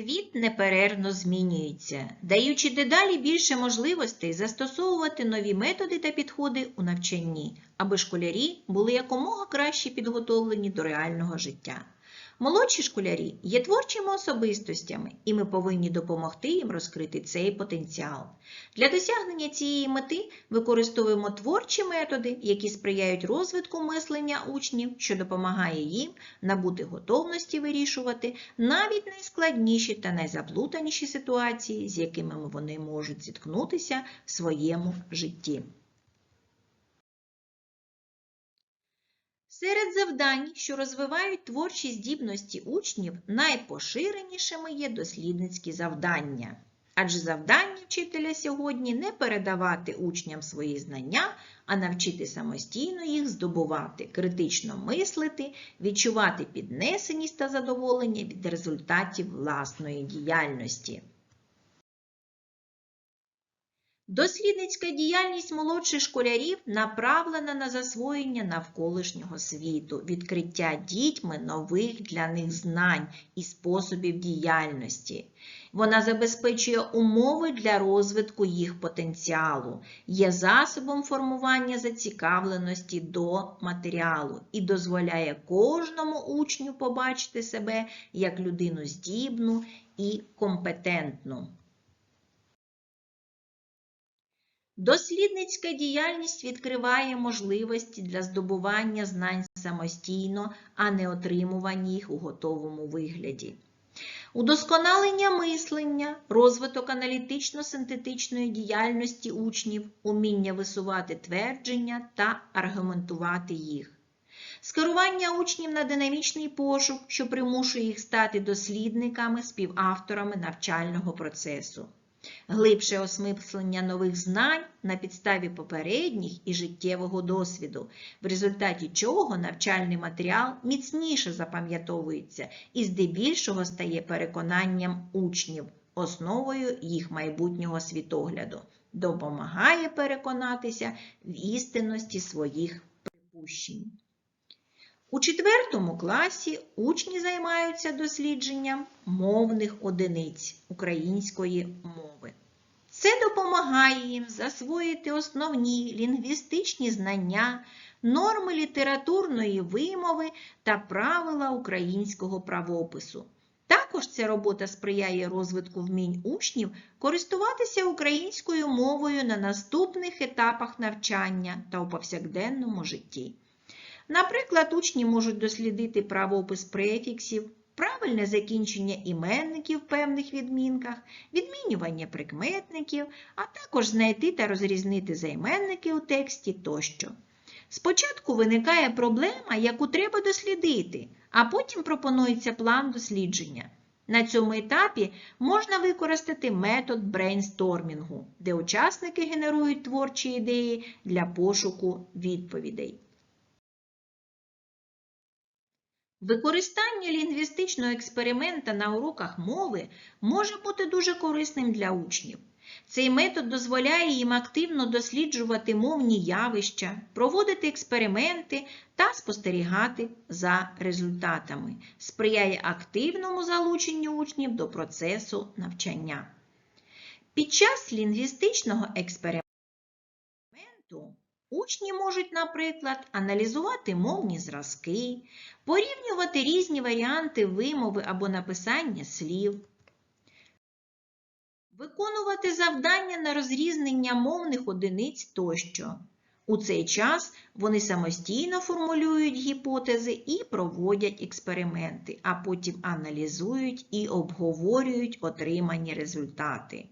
Світ неперервно змінюється, даючи дедалі більше можливостей застосовувати нові методи та підходи у навчанні, аби школярі були якомога краще підготовлені до реального життя. Молодші школярі є творчими особистостями, і ми повинні допомогти їм розкрити цей потенціал. Для досягнення цієї мети використовуємо творчі методи, які сприяють розвитку мислення учнів, що допомагає їм набути готовності вирішувати навіть найскладніші та найзаплутаніші ситуації, з якими вони можуть зіткнутися в своєму житті. Серед завдань, що розвивають творчі здібності учнів, найпоширенішими є дослідницькі завдання. Адже завдання вчителя сьогодні не передавати учням свої знання, а навчити самостійно їх здобувати, критично мислити, відчувати піднесеність та задоволення від результатів власної діяльності. Дослідницька діяльність молодших школярів направлена на засвоєння навколишнього світу, відкриття дітьми нових для них знань і способів діяльності. Вона забезпечує умови для розвитку їх потенціалу, є засобом формування зацікавленості до матеріалу і дозволяє кожному учню побачити себе як людину здібну і компетентну. Дослідницька діяльність відкриває можливості для здобування знань самостійно, а не отримування їх у готовому вигляді. Удосконалення мислення, розвиток аналітично-синтетичної діяльності учнів, уміння висувати твердження та аргументувати їх. Скерування учнів на динамічний пошук, що примушує їх стати дослідниками, співавторами навчального процесу глибше осмислення нових знань на підставі попередніх і життєвого досвіду, в результаті чого навчальний матеріал міцніше запам'ятовується і здебільшого стає переконанням учнів, основою їх майбутнього світогляду, допомагає переконатися в істинності своїх припущень. У четвертому класі учні займаються дослідженням мовних одиниць української мови. Це допомагає їм засвоїти основні лінгвістичні знання, норми літературної вимови та правила українського правопису. Також ця робота сприяє розвитку вмінь учнів користуватися українською мовою на наступних етапах навчання та у повсякденному житті. Наприклад, учні можуть дослідити правопис префіксів, правильне закінчення іменників в певних відмінках, відмінювання прикметників, а також знайти та розрізнити займенники у тексті тощо. Спочатку виникає проблема, яку треба дослідити, а потім пропонується план дослідження. На цьому етапі можна використати метод брейнстормінгу, де учасники генерують творчі ідеї для пошуку відповідей. Використання лінгвістичного експеримента на уроках мови може бути дуже корисним для учнів. Цей метод дозволяє їм активно досліджувати мовні явища, проводити експерименти та спостерігати за результатами, сприяє активному залученню учнів до процесу навчання. Під час лінгвістичного експерименту Учні можуть, наприклад, аналізувати мовні зразки, порівнювати різні варіанти вимови або написання слів, виконувати завдання на розрізнення мовних одиниць тощо. У цей час вони самостійно формулюють гіпотези і проводять експерименти, а потім аналізують і обговорюють отримані результати.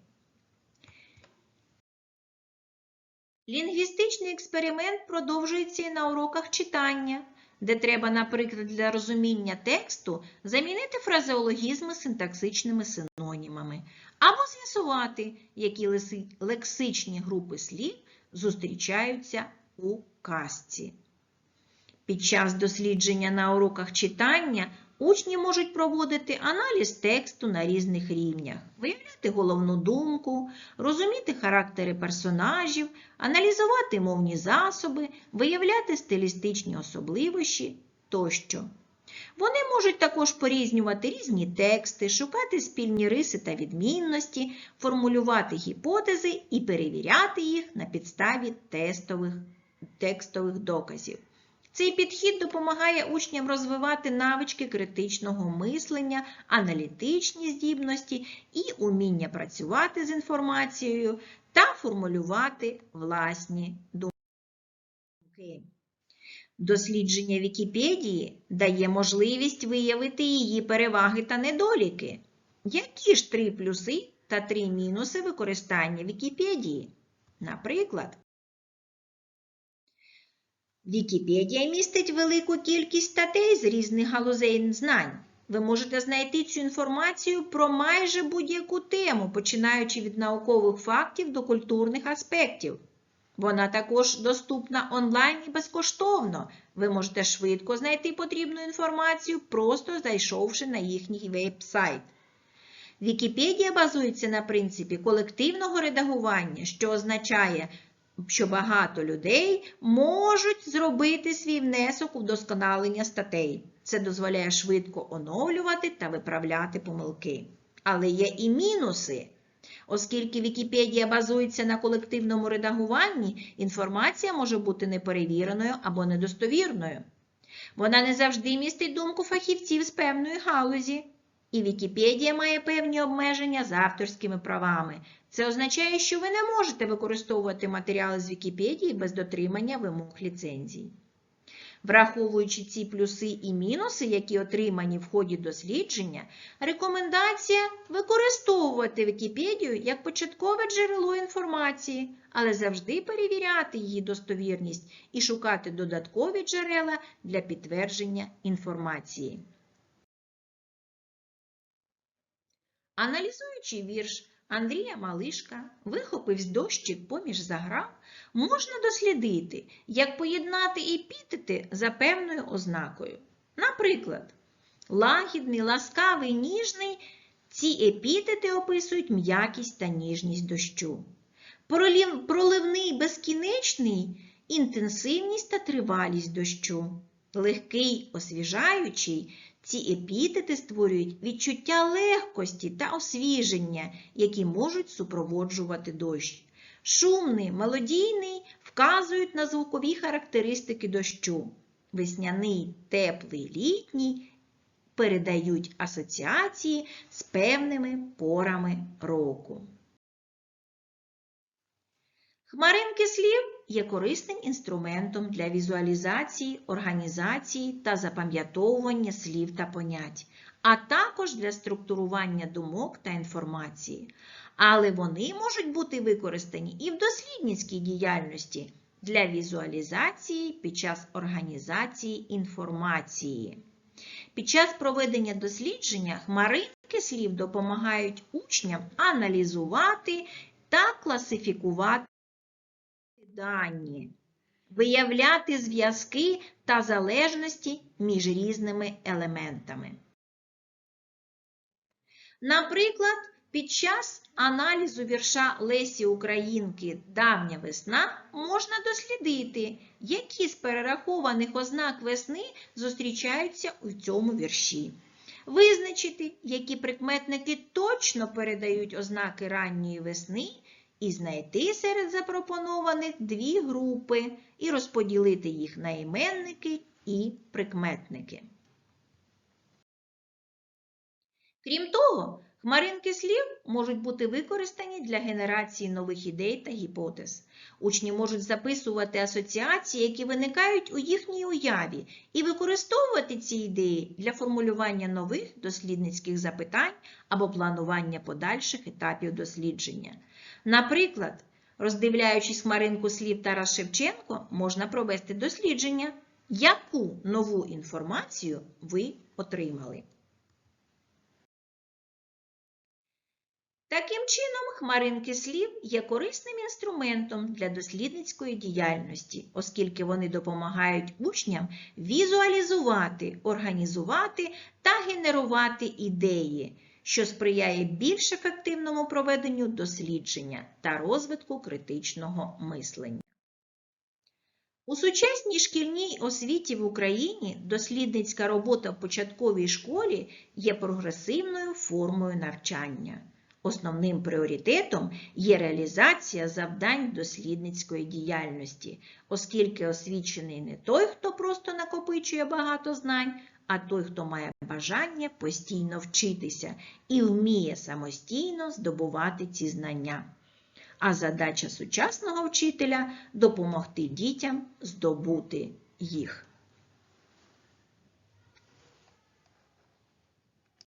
Лінгвістичний експеримент продовжується і на уроках читання, де треба, наприклад, для розуміння тексту замінити фразеологізми синтаксичними синонімами, або з'ясувати, які лексичні групи слів зустрічаються у казці. Під час дослідження на уроках читання Учні можуть проводити аналіз тексту на різних рівнях, виявляти головну думку, розуміти характери персонажів, аналізувати мовні засоби, виявляти стилістичні особливості тощо. Вони можуть також порізнювати різні тексти, шукати спільні риси та відмінності, формулювати гіпотези і перевіряти їх на підставі текстових доказів. Цей підхід допомагає учням розвивати навички критичного мислення, аналітичні здібності і уміння працювати з інформацією та формулювати власні думки. Дослідження Вікіпедії дає можливість виявити її переваги та недоліки. Які ж три плюси та три мінуси використання Вікіпедії? Наприклад, Вікіпедія містить велику кількість статей з різних галузей знань. Ви можете знайти цю інформацію про майже будь-яку тему, починаючи від наукових фактів до культурних аспектів. Вона також доступна онлайн і безкоштовно. Ви можете швидко знайти потрібну інформацію, просто зайшовши на їхній веб-сайт. Вікіпедія базується на принципі колективного редагування, що означає, що багато людей можуть зробити свій внесок у вдосконалення статей. Це дозволяє швидко оновлювати та виправляти помилки. Але є і мінуси. Оскільки Вікіпедія базується на колективному редагуванні, інформація може бути неперевіреною або недостовірною. Вона не завжди містить думку фахівців з певної галузі. І Вікіпедія має певні обмеження з авторськими правами. Це означає, що ви не можете використовувати матеріали з Вікіпедії без дотримання вимог ліцензій. Враховуючи ці плюси і мінуси, які отримані в ході дослідження, рекомендація використовувати Вікіпедію як початкове джерело інформації, але завжди перевіряти її достовірність і шукати додаткові джерела для підтвердження інформації. Аналізуючи вірш Андрія Малишка вихопивсь дощик поміж заграв, можна дослідити, як поєднати епітети за певною ознакою. Наприклад, лагідний, ласкавий, ніжний ці епітети описують м'якість та ніжність дощу. Проливний, безкінечний інтенсивність та тривалість дощу. Легкий, освіжаючий ці епітети створюють відчуття легкості та освіження, які можуть супроводжувати дощ. Шумний, мелодійний вказують на звукові характеристики дощу. Весняний, теплий, літній передають асоціації з певними порами року. Хмаринки слів є корисним інструментом для візуалізації, організації та запам'ятовування слів та понять, а також для структурування думок та інформації. Але вони можуть бути використані і в дослідницькій діяльності для візуалізації під час організації інформації. Під час проведення дослідження хмаринки слів допомагають учням аналізувати та класифікувати дані, виявляти зв'язки та залежності між різними елементами. Наприклад, під час аналізу вірша Лесі Українки Давня весна можна дослідити, які з перерахованих ознак весни зустрічаються у цьому вірші. Визначити, які прикметники точно передають ознаки ранньої весни, і знайти серед запропонованих дві групи і розподілити їх на іменники і прикметники. Крім того, хмаринки слів можуть бути використані для генерації нових ідей та гіпотез. Учні можуть записувати асоціації, які виникають у їхній уяві, і використовувати ці ідеї для формулювання нових дослідницьких запитань або планування подальших етапів дослідження. Наприклад, роздивляючись хмаринку слів Тарас Шевченко, можна провести дослідження, яку нову інформацію ви отримали. Таким чином, хмаринки слів є корисним інструментом для дослідницької діяльності, оскільки вони допомагають учням візуалізувати, організувати та генерувати ідеї, що сприяє більш ефективному проведенню дослідження та розвитку критичного мислення. У сучасній шкільній освіті в Україні дослідницька робота в початковій школі є прогресивною формою навчання. Основним пріоритетом є реалізація завдань дослідницької діяльності, оскільки освічений не той, хто просто накопичує багато знань, а той, хто має бажання постійно вчитися і вміє самостійно здобувати ці знання. А задача сучасного вчителя допомогти дітям здобути їх.